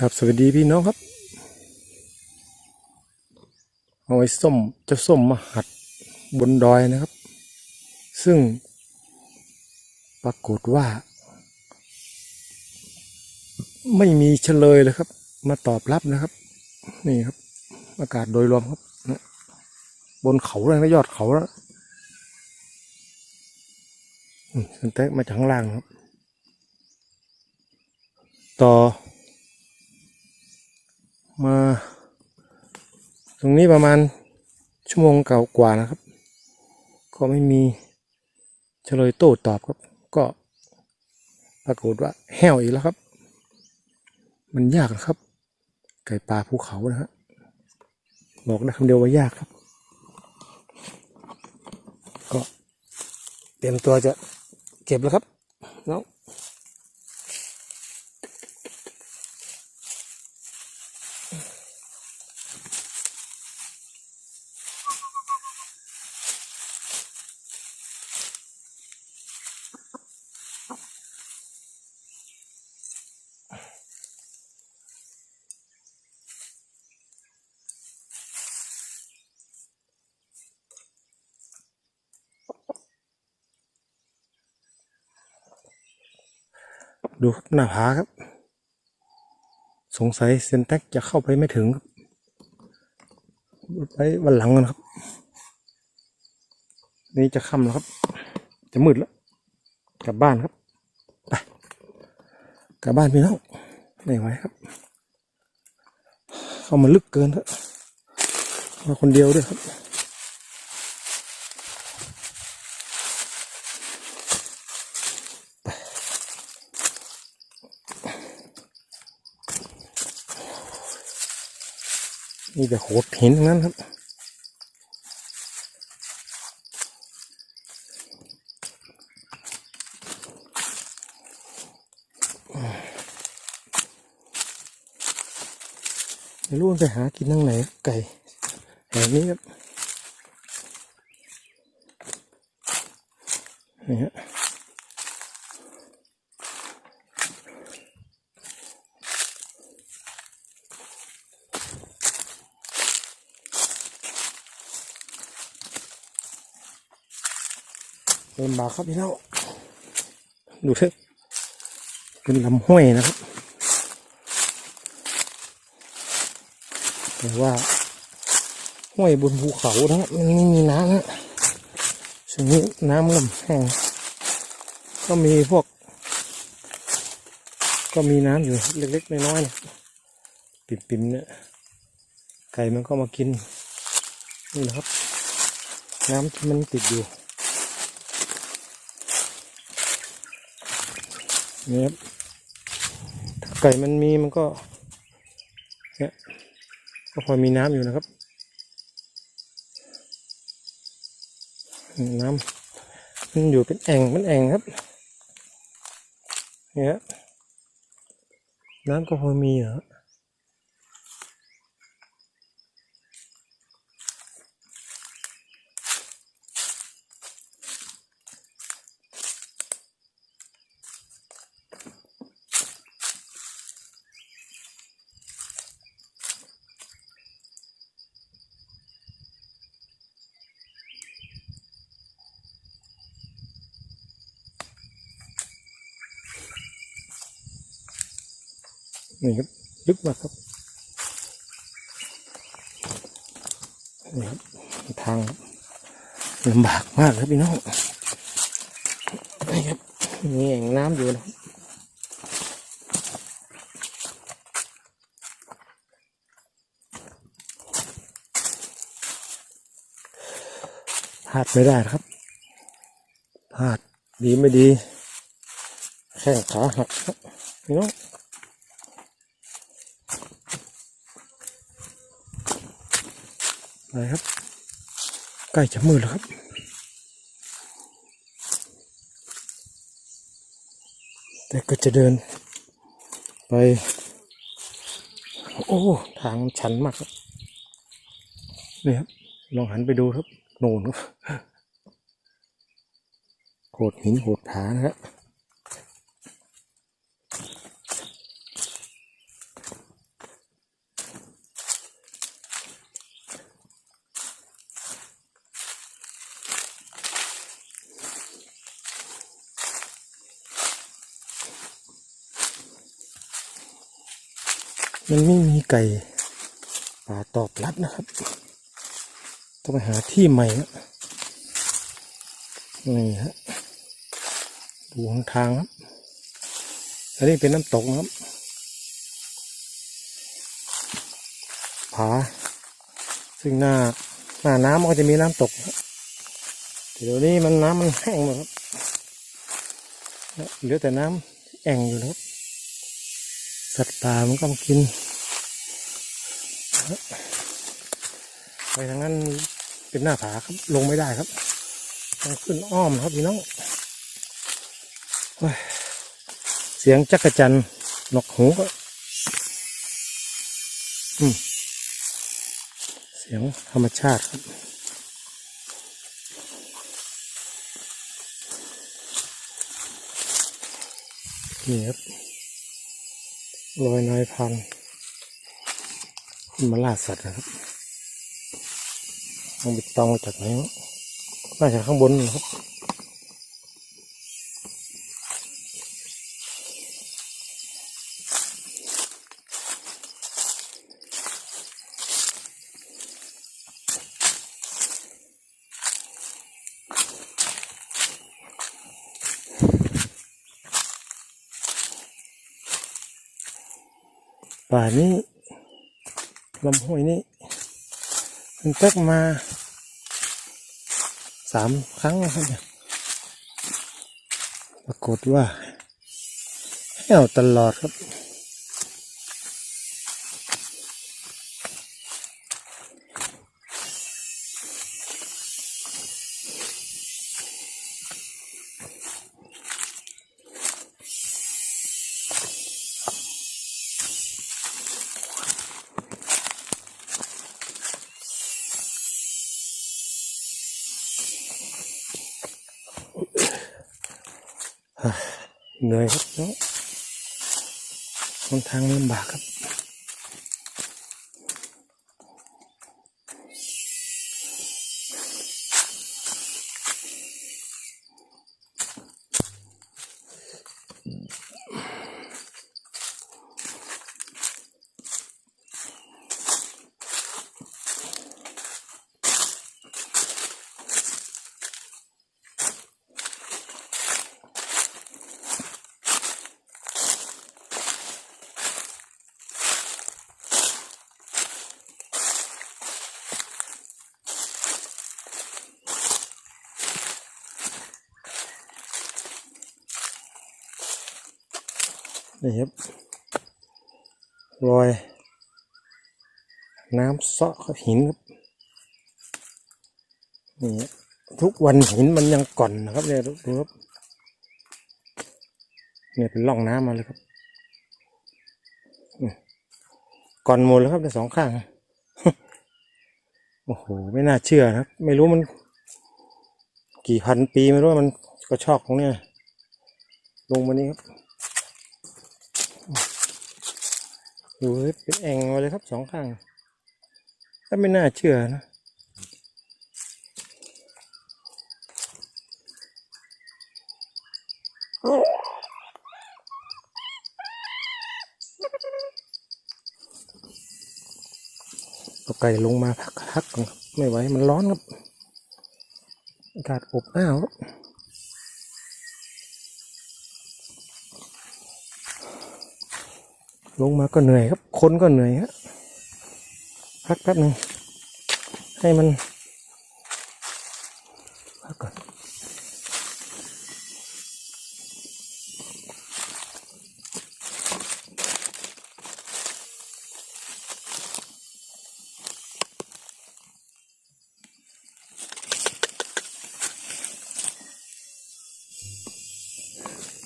ครับสวัสดีพี่น้องครับเอาไว้ส้มเจะส้มมาหัดบนดอยนะครับ ซึ่งปรากฏว่า ไม่มีเฉลยเลยครับ มาตอบรับนะครับ นี่ครับ อากาศโดยรวมครับ บนเขาเลยนะยอดเขาแล้วสันเต็กมาจากข้างล่างครับ ต่อ มา ตรงนี้ประมาณชั่วโมงเก่ากว่านะครับ ก็ไม่มีเฉลยโต้ตอบครับ ก็ปรากฏว่าแห้วอีกแล้วครับ มันยากนะครับ ไก่ป่าภูเขานะฮะบอกได้คำเดียวว่ายากครับ ก็เตรียมตัวจะเก็บแล้วครับน้อง ดูหน้าผาครับ สงสัยเซนแท็กจะเข้าไปไม่ถึงครับไปวันหลังกันครับ นี่จะค่ำแล้วครับ จะมืดแล้ว กลับบ้านครับไปกลับบ้านพี่น้องไม่ไหวครับ เข้ามาลึกเกินครับมาคนเดียวด้วยครับ นี่แต่โขดหินทั้งนั้นครับไม่รู้มันไปหากินทางไหนไก่แถวนี้ครับนี่ฮะ เดินบาครับพี่น้องดูเถอะเป็นลำห้วยนะครับแต่ว่าห้วยบนภูเขานะครับมันไม่มีน้ำนะช่วงนี้น้ำเริ่มแห้งก็มีพวก ก็มีน้ำอยู่เล็กๆน้อยๆปิ่มๆเนี่ยไก่มันก็มากินนี่นะครับ น้ำที่มันติดอยู่ นี่ครับถ้าไก่มันมีมันก็เนี่ยก็พอมีน้ำอยู่นะครับ น้ำมันอยู่เป็นแอ่งเป็นแอ่งครับเนี่ยน้ำก็พอมีเหรอ นี่ครับลึกมากครับนี่ครับทางลำบากมากครับพี่น้องนี่ครับมีแอ่งน้ำอยู่นะพลาดไม่ได้ครับพลาดดีไม่ดี แข้งขาหักครับพี่น้อง อะ ไรครับ ใกล้จะมืดแล้วครับแต่ก็จะเดิน ไป โอ้ ทางชันมากครับนี่ครับ ลองหันไปดูครับ โน่นครับโขดหินโขดผานะครับ มัน ไก่ป่าตอบรับนะครับ ต้องไปหาที่ใหม่นะนี่ฮะดูหนทางครับอันนี้เป็นน้ำตกนะครับผาซึ่งหน้าหน้าน้ำมันก็จะมีน้ำตกแต่เดี๋ยวนี้มันน้ำมันแห้งหมดครับเหลือแต่น้ำแอ่งอยู่นะครับสัตว์ป่ามันก็มากิน ไปทางนั้นเป็นหน้าผาครับ ลงไม่ได้ครับต้องขึ้นอ้อมครับพี่น้องเสียงจักระจันหนกหูก็เสียงธรรมชาติครับนี่ครับรอยนายพันธุ์ขึ้น มาล่าสัตว์นะครับมันไปตองมาจากไหนวะน่าจะข้างบนนะครับป่านี้ ลำห้วยนี้มันเต็กมาสามครั้งแล้วครับเนี่ยปรากฏว่าแห้วตลอดครับ เหนื่อยครับเนาะหนทางลำบากครับ นี่ครับรอย น้ำซาะกับหินครับนี่ทุกวันหินมันยังก่อนนะครับเนี่ยดูครับเนี่ยเป็นร่องน้ำมาเลยครับก่อนหมดแล้วครับในสองข้างโอ้โหไม่น่าเชื่อนะครับ ไม่รู้มัน กี่พันปีไม่รู้ว่ามันกระชอกของเนี่ย ลงมานี้ครับ ดูเป็นแองมาเลยครับสองข้างถ้าไม่น่าเชื่อนะเอาไก่ลงมาพักพักก่อนครับไม่ไหวมันร้อนครับอากาศอบอ้าวครับ ลงมาก็เหนื่อยครับ คนก็เหนื่อยฮะพักแป๊บหนึ่งให้มันพักก่อน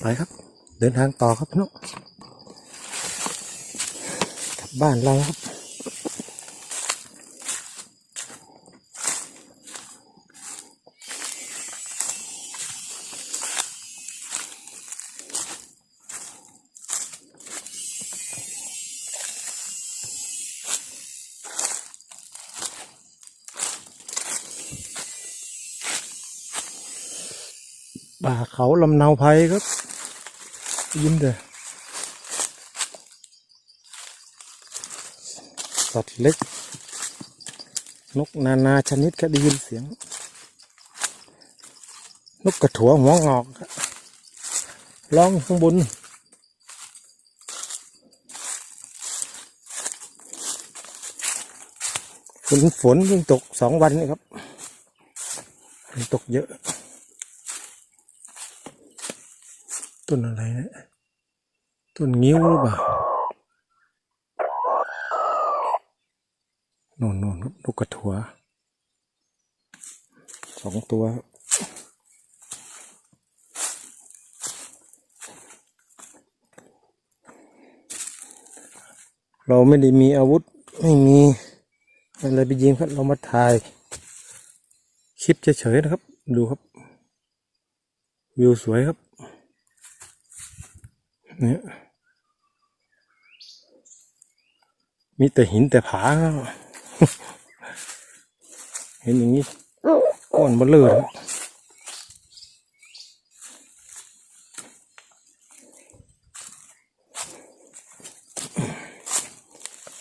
ไปครับ เดินทางต่อครับพี่น้อง บ้านเราครับ ป่าเขาลำเนาไพครับ ยิ้มเด้อ สัตว์เล็ก นกนานาชนิดก็ได้ยินเสียง นกกระถัวหัวงอกร้องข้างบนฝนฝนเพิ่งตกสองวันนี่ครับฝนตกเยอะ ต้นอะไรเนะต้นงิ้วหรือเปล่า น่นโน่นครับนกกระถัวสองตัว เราไม่ได้มีอาวุธ ไม่มีอะไรไปยิงครับ เรามาถ่าย คลิปเฉยๆนะครับ ดูครับ วิวสวยครับ เนี่ยมีแต่หินแต่ผาครับ เห็นอย่างนี้ก้อนเบลเลอร์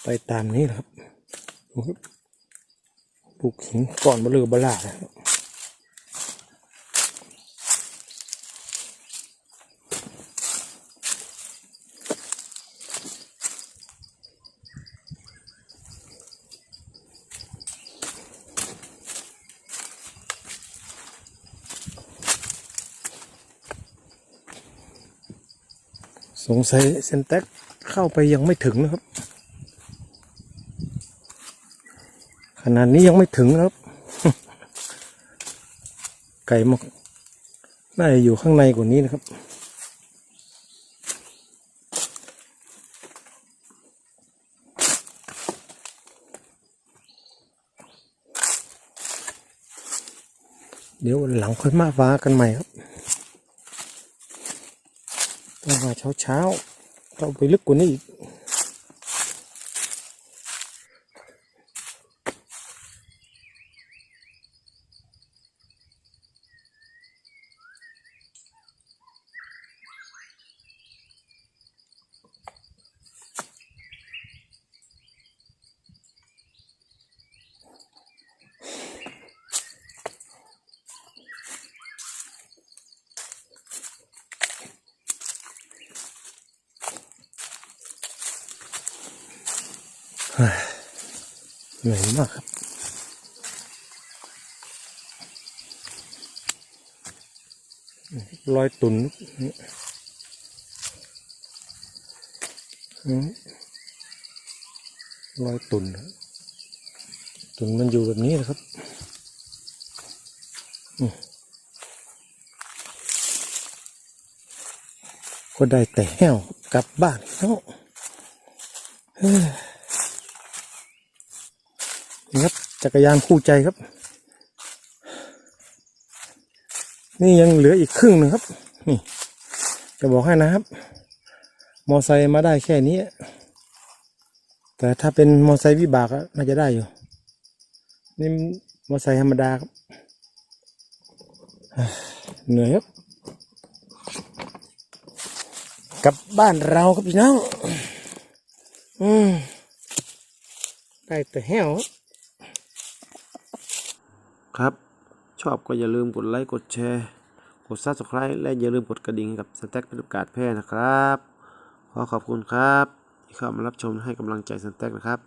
ไปตามนี้ครับบปลูกหินก้อนเบลเลอร์บลาเลยครับ สงสัยเซนแต็กเข้าไปยังไม่ถึงนะครับ ขนาดนี้ยังไม่ถึงนะครับ ไก่มากน่าจะอยู่ข้างในกว่านี้นะครับเดี๋ยวหลังค่อยมาฟ้ากันใหม่ครับ ต้องมาเช้าเช้าๆต้องไปลึกกว่านี้อีก เหนื่อยมากครับรอยตุนนี่อืมรอยตุนตุนมันอยู่แบบนี้นะครับก็ได้แต่แห้วกลับบ้านแล้วเฮ้ย นี่ครับ จักรยานคู่ใจครับ นี่ยังเหลืออีกครึ่งหนึ่งครับ นี่ จะบอกให้นะครับ มอไซค์มาได้แค่นี้ แต่ถ้าเป็นมอไซค์วิบากอะน่าจะได้อยู่ นี่มอไซค์ธรรมดาครับเหนื่อยครับกลับบ้านเราครับพี่น้อง อืม ได้แต่แห้วครับ ครับ ชอบก็อย่าลืมกดไลค์กดแชร์ กด subscribe และอย่าลืมกดกระดิ่งกับสแต็กเป็นโอกาสแพร่นะครับ ขอขอบคุณครับ ที่เข้ามารับชมให้กำลังใจสแต็กนะครับ